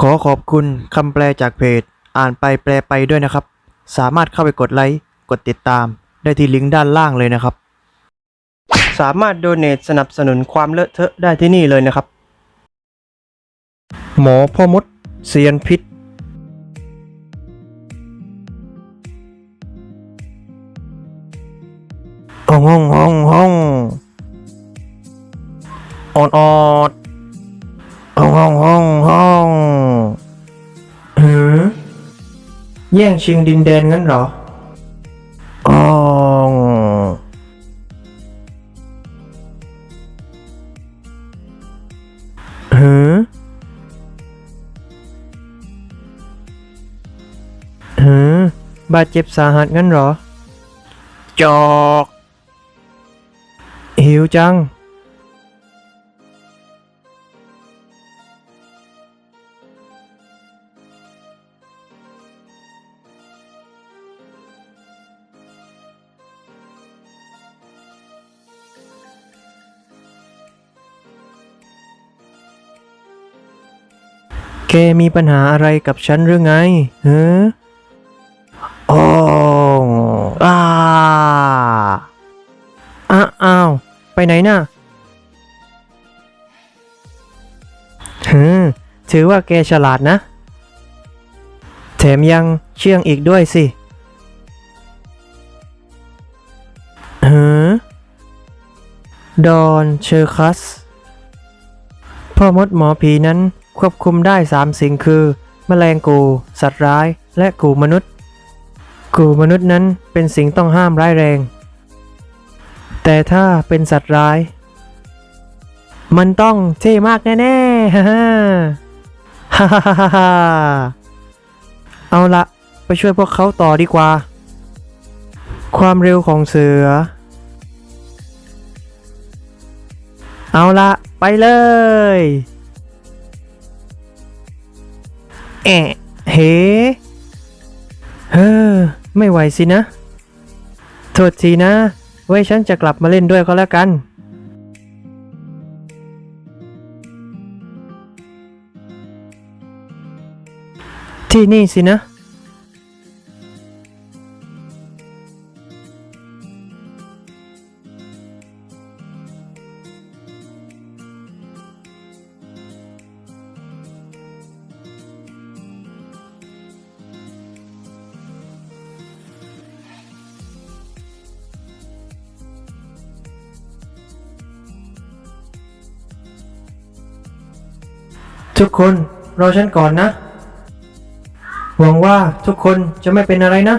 ขอขอบคุณคำแปลจากเพจ อ่านไปแปลไปด้วยนะครับ สามารถเข้าไปกดไลค์ กดติดตาม ได้ที่ลิงก์ด้านล่างเลยนะครับ สามารถโดเน a สนับสนุนความเลอะเทอะได้ที่นี่เลยนะครับ หมอพ่อมดเซียนพิษห้องห้องห้องห้องออดออดห้องห้องห้องห้อง แย่งชิงดินแดนงั้นเหรออ๋องหือหือบาดเจ็บสาหัสงั้นเหรอ จอก หิวจัง มีปัญหาอะไรกับฉันหรือไงเฮ้อโอ้อาอ้าอ้าว ไปไหนน่ะฮึถือว่าแกฉลาดนะ แถมยังเชื่องอีกด้วยสิฮึดอนเชอร์คัส พ่อมดหมอผีนั้น ควบคุมได้สามสิ่งคือ แมลงกู สัตว์ร้าย และกูมนุษย์ กูมนุษย์นั้นเป็นสิ่งต้องห้ามร้ายแรง แต่ถ้าเป็นสัตว์ร้าย มันต้องเท่มากแน่ๆฮ่าฮ่าฮ่าฮ่าฮ่าฮ่าเอาละไปช่วยพวกเขาต่อดีกว่า ความเร็วของเสือ เอาละไปเลย แอะเฮ้เฮ้อไม่ไหวสินะ โทษทีนะ ไว้ฉันจะกลับมาเล่นด้วยก็แล้วกัน ที่นี่สินะ ทุกคนรอฉันก่อนนะ หวังว่าทุกคนจะไม่เป็นอะไรนะ